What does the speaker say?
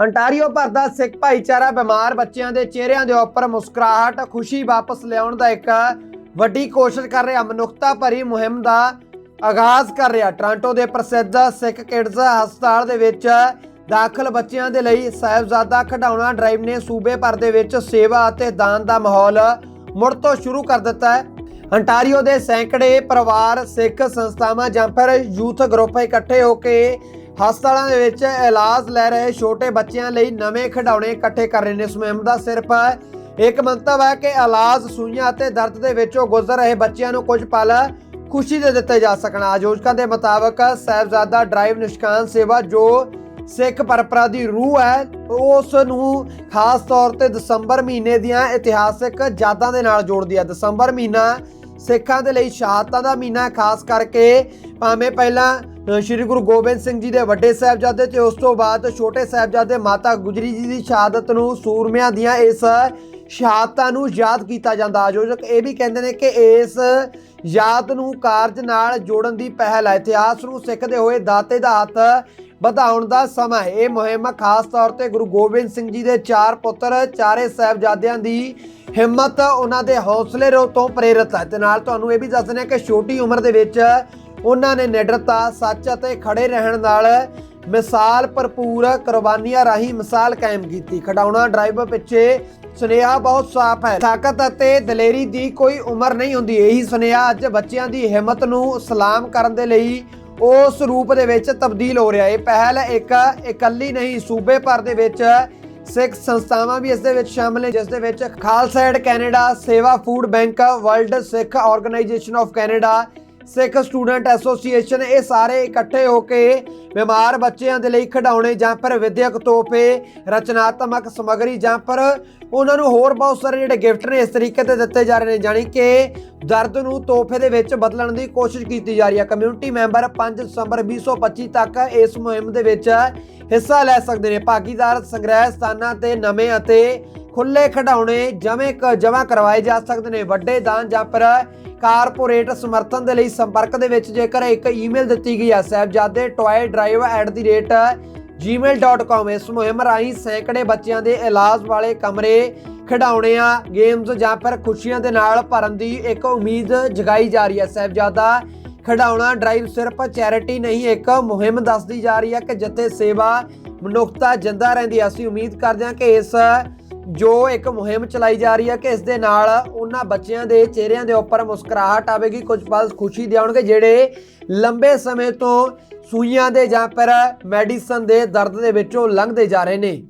Ontario ਭਰ ਦਾ ਸਿੱਖ ਭਾਈਚਾਰਾ ਬਿਮਾਰ ਬੱਚਿਆਂ ਦੇ ਚਿਹਰਿਆਂ ਦੇ ਉੱਪਰ ਮੁਸਕਰਾਹਟ, ਖੁਸ਼ੀ ਵਾਪਸ ਲਿਆਉਣ ਦਾ ਇੱਕ ਵੱਡੀ ਕੋਸ਼ਿਸ਼ ਕਰ ਰਿਹਾ ਮਨੁੱਖਤਾ ਭਰੀ ਮੁਹਿੰਮ ਦਾ ਆਗਾਜ਼ ਕਰ ਰਿਹਾ। ਟ੍ਰਾਂਟੋ ਦੇ ਪ੍ਰਸਿੱਧ ਸਿੱਖ ਕਿਡਜ਼ ਹਸਪਤਾਲ ਦੇ ਵਿੱਚ ਦਾਖਲ ਬੱਚਿਆਂ ਦੇ ਲਈ ਸਾਹਿਬਜ਼ਾਦਾ ਖਿਡੌਣਾ ਡਰਾਈਵ ਨੇ ਸੂਬੇ ਭਰ ਦੇ ਵਿੱਚ ਸੇਵਾ ਅਤੇ ਦਾਨ ਦਾ ਮਾਹੌਲ ਮੁੜ ਤੋਂ ਸ਼ੁਰੂ ਕਰ ਦਿੱਤਾ ਹੈ। ਅੰਟਾਰੀਓ ਦੇ ਸੈਂਕੜੇ ਪਰਿਵਾਰ, ਸਿੱਖ ਸੰਸਥਾਵਾਂ ਜਾਂ ਫਿਰ ਯੂਥ ਗਰੁੱਪ ਇਕੱਠੇ ਹੋ ਕੇ ਹਸਪਤਾਲਾਂ ਦੇ ਵਿੱਚ ਇਲਾਜ ਲੈ ਰਹੇ ਛੋਟੇ ਬੱਚਿਆਂ ਲਈ ਨਵੇਂ ਖਿਡੌਣੇ ਇਕੱਠੇ ਕਰ ਰਹੇ ਨੇ। ਇਸ ਮੁਹਿੰਮ ਦਾ ਸਿਰਫ ਇੱਕ ਮੰਤਵ ਹੈ ਕਿ ਇਲਾਜ ਸੂਈਆਂ ਅਤੇ ਦਰਦ ਦੇ ਵਿੱਚੋਂ ਗੁਜ਼ਰ ਰਹੇ ਬੱਚਿਆਂ ਨੂੰ ਕੁਝ ਪਲ ਖੁਸ਼ੀ ਦੇ ਦਿੱਤੇ ਜਾ ਸਕਣ। ਆਯੋਜਕਾਂ ਦੇ ਮੁਤਾਬਕ ਸਾਹਿਬਜ਼ਾਦਾ ਡਰਾਈਵ ਨਿਸ਼ਕਾਨ ਸੇਵਾ ਜੋ ਸਿੱਖ ਪਰੰਪਰਾ ਦੀ ਰੂਹ ਹੈ, ਉਸ ਨੂੰ ਖਾਸ ਤੌਰ ਤੇ ਦਸੰਬਰ ਮਹੀਨੇ ਦੀਆਂ ਇਤਿਹਾਸਕ ਯਾਦਾਂ ਦੇ ਨਾਲ ਜੋੜਦੀ ਹੈ। ਦਸੰਬਰ ਮਹੀਨਾ ਸਿੱਖਾਂ ਦੇ ਲਈ ਸ਼ਹਾਦਤਾਂ ਦਾ ਮਹੀਨਾ ਖਾਸ ਕਰਕੇ ਭਾਵੇਂ ਪਹਿਲਾਂ ਸ੍ਰੀ ਗੁਰੂ ਗੋਬਿੰਦ ਸਿੰਘ ਜੀ ਦੇ ਵੱਡੇ ਸਾਹਿਬਜ਼ਾਦੇ ਤੇ ਉਸ ਤੋਂ ਬਾਅਦ ਛੋਟੇ ਸਾਹਿਬਜ਼ਾਦੇ ਮਾਤਾ ਗੁਜਰੀ ਜੀ ਦੀ ਸ਼ਹਾਦਤ ਨੂੰ ਸੂਰਮਿਆਂ ਦੀਆਂ ਇਸ ਸ਼ਹਾਦਤਾਂ ਨੂੰ ਯਾਦ ਕੀਤਾ ਜਾਂਦਾ। ਆਯੋਜਕ ਇਹ ਵੀ ਕਹਿੰਦੇ ਨੇ ਕਿ ਇਸ ਯਾਦ ਨੂੰ ਕਾਰਜ ਨਾਲ ਜੋੜਨ ਦੀ ਪਹਿਲ ਹੈ। ਇਤਿਹਾਸ ਨੂੰ ਸਿੱਖਦੇ ਹੋਏ ਦਾਤੇ ਦਾ ਹੱਥ ਵਧਾਉਣ ਦਾ ਸਮਾਂ ਹੈ। ਇਹ ਮੁਹਿੰਮ ਖਾਸ ਤੌਰ ਤੇ ਗੁਰੂ ਗੋਬਿੰਦ ਸਿੰਘ ਜੀ ਦੇ ਚਾਰ ਪੁੱਤਰ ਚਾਰੇ ਸਾਹਿਬਜ਼ਾਦਿਆਂ ਦੀ ਹਿੰਮਤ, ਉਹਨਾਂ ਦੇ ਹੌਸਲੇ ਰੋ ਤੋਂ ਪ੍ਰੇਰਿਤ ਹੈ। ਤੇ ਨਾਲ ਤੁਹਾਨੂੰ ਇਹ ਵੀ ਦੱਸ ਦੱਸਣਾ ਕਿ ਛੋਟੀ ਉਮਰ ਦੇ ਵਿੱਚ ਉਹਨਾਂ ਨੇ ਨਿਡਰਤਾ, ਸੱਚ ਅਤੇ ਖੜੇ ਰਹਿਣ ਨਾਲ ਮਿਸਾਲ ਭਰਪੂਰ ਕੁਰਬਾਨੀਆਂ ਰਾਹੀਂ ਮਿਸਾਲ ਕਾਇਮ ਕੀਤੀ। ਖਡਾਉਣਾ ਡਰਾਈਵਰ ਪਿੱਛੇ ਸੁਨੇਹਾ ਬਹੁਤ ਸਾਫ਼ ਹੈ। ਤਾਕਤ ਅਤੇ ਦਲੇਰੀ ਦੀ ਕੋਈ ਉਮਰ ਨਹੀਂ ਹੁੰਦੀ। ਇਹੀ ਸੁਨੇਹਾ ਅੱਜ ਬੱਚਿਆਂ ਦੀ ਹਿੰਮਤ ਨੂੰ ਸਲਾਮ ਕਰਨ ਦੇ ਲਈ ਉਸ ਰੂਪ ਦੇ ਵਿੱਚ ਤਬਦੀਲ ਹੋ ਰਿਹਾ ਹੈ। ਇਹ ਪਹਿਲ ਇੱਕ ਇਕੱਲੀ ਨਹੀਂ, ਸੂਬੇ ਭਰ ਦੇ ਵਿੱਚ ਸਿੱਖ ਸੰਸਥਾਵਾਂ ਵੀ ਇਸ ਦੇ ਵਿੱਚ ਸ਼ਾਮਲ ਨੇ, ਜਿਸ ਦੇ ਵਿੱਚ Khalsa aid Canada, Seva food bank, world Sikh organisation of Canada, Sikh student association, ਇਹ ਸਾਰੇ ਇਕੱਠੇ ਹੋ ਕੇ ਬਿਮਾਰ ਬੱਚਿਆਂ ਦੇ ਲਈ ਖਿਡੌਣੇ ਜਾਂ ਫਿਰ ਵਿਦਿਅਕ ਤੋਹਫੇ, ਰਚਨਾਤਮਕ ਸਮੱਗਰੀ ਜਾਂ ਫਿਰ ਉਹਨਾਂ ਨੂੰ ਹੋਰ ਬਹੁਤ ਸਾਰੇ ਜਿਹੜੇ ਗਿਫਟ ਨੇ ਇਸ ਤਰੀਕੇ ਤੇ ਦਿੱਤੇ ਜਾ ਰਹੇ ਨੇ, ਜਾਣੀ ਕਿ ਦਰਦ ਨੂੰ ਤੋਹਫੇ ਦੇ ਵਿੱਚ ਬਦਲਣ ਦੀ ਕੋਸ਼ਿਸ਼ ਕੀਤੀ ਜਾ ਰਹੀ ਹੈ। ਕਮਿਊਨਿਟੀ ਮੈਂਬਰ 5 ਦਸੰਬਰ 2025 ਤੱਕ ਇਸ ਮੁਹਿੰਮ ਦੇ ਵਿੱਚ ਹਿੱਸਾ ਲੈ ਸਕਦੇ ਨੇ। ਭਾਗੀਦਾਰ ਸੰਗ੍ਰਹਿ ਸਥਾਨਾਂ ਤੇ ਨਵੇਂ ਅਤੇ ਖੁੱਲੇ ਖਿਡੌਣੇ ਜਮੇ ਜਮ੍ਹਾਂ ਕਰਵਾਏ ਜਾ ਸਕਦੇ ਨੇ। ਵੱਡੇ ਦਾਨ ਜਾਂ ਫਿਰ ਕਾਰਪੋਰੇਟ ਸਮਰਥਨ ਦੇ ਲਈ ਸੰਪਰਕ ਦੇ ਵਿੱਚ ਜੇਕਰ ਇੱਕ ਈਮੇਲ ਦਿੱਤੀ ਗਈ ਹੈ, ਸਾਹਿਬਜ਼ਾਦੇ ਟੋਏ ਡਰਾਈਵ gmail.com ਇਸ ਮੁਹਿੰਮ ਰਾਹੀਂ ਸੈਂਕੜੇ ਬੱਚਿਆਂ ਦੇ ਇਲਾਜ ਵਾਲੇ ਕਮਰੇ ਖਿਡੌਣਿਆਂ ਗੇਮਸ ਜਾਂ ਫਿਰ ਖੁਸ਼ੀਆਂ ਦੇ ਨਾਲ ਭਰਨ ਦੀ ਇੱਕ ਉਮੀਦ ਜਗਾਈ ਜਾ ਰਹੀ ਹੈ। ਸਾਹਿਬਜ਼ਾਦਾ ਖਿਡੌਣਾ ਡਰਾਈਵ ਸਿਰਫ ਚੈਰਿਟੀ ਨਹੀਂ, ਇੱਕ ਮੁਹਿੰਮ ਦੱਸਦੀ ਜਾ ਰਹੀ ਹੈ ਕਿ ਜਿੱਥੇ ਸੇਵਾ ਮਨੁੱਖਤਾ ਜਿੰਦਾ ਰਹਿੰਦੀ ਹੈ। ਅਸੀਂ ਉਮੀਦ ਕਰਦੇ ਹਾਂ ਕਿ ਇਸ ਜੋ ਇੱਕ ਮੁਹਿੰਮ ਚਲਾਈ ਜਾ ਰਹੀ ਹੈ ਕਿ ਇਸ ਦੇ ਨਾਲ ਉਹਨਾਂ ਬੱਚਿਆਂ ਦੇ ਚਿਹਰਿਆਂ ਦੇ ਉੱਪਰ ਮੁਸਕਰਾਹਟ ਆਵੇਗੀ, ਕੁਝ ਪਲ ਖੁਸ਼ੀ ਦੇ ਆਉਣਗੇ, ਜਿਹੜੇ ਲੰਬੇ ਸਮੇਂ ਤੋਂ ਸੂਈਆਂ ਦੇ ਜਾਂ ਫਿਰ ਮੈਡੀਸਨ ਦੇ ਦਰਦ ਦੇ ਵਿੱਚੋਂ ਲੰਘਦੇ ਜਾ ਰਹੇ ਨੇ।